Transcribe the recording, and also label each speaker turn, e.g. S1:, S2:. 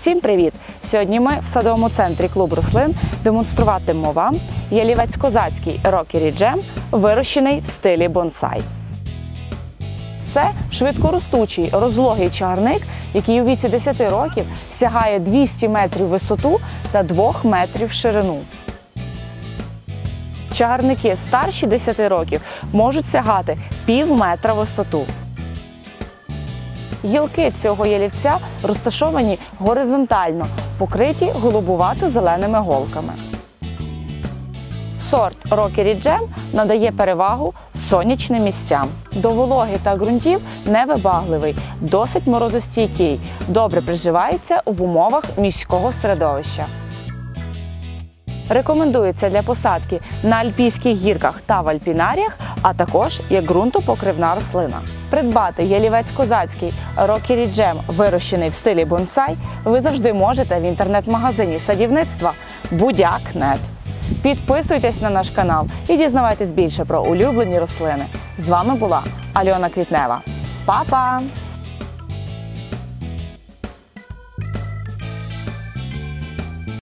S1: Всім привіт! Сьогодні ми в садовому центрі клуб рослин демонструватимемо вам ялівець козацький Rockery Jam, вирощений в стилі бонсай. Це швидкоростучий розлогий чагарник, який у віці 10 років сягає 200 метрів висоту та 2 метрів ширину. Чагарники старші 10 років можуть сягати пів метра висоту. Гілки цього ялівця розташовані горизонтально, покриті голубувато-зеленими голками. Сорт Rockery Jam надає перевагу сонячним місцям. До вологи та ґрунтів невибагливий, досить морозостійкий, добре приживається в умовах міського середовища. Рекомендується для посадки на альпійських гірках та в альпінаріях, а також як ґрунтопокривна рослина. Придбати ялівець козацький Rockery Jam, вирощений в стилі бонсай, ви завжди можете в інтернет-магазині садівництва Будяк.нет. Підписуйтесь на наш канал і дізнавайтесь більше про улюблені рослини. З вами була Альона Квітнева. Па-па!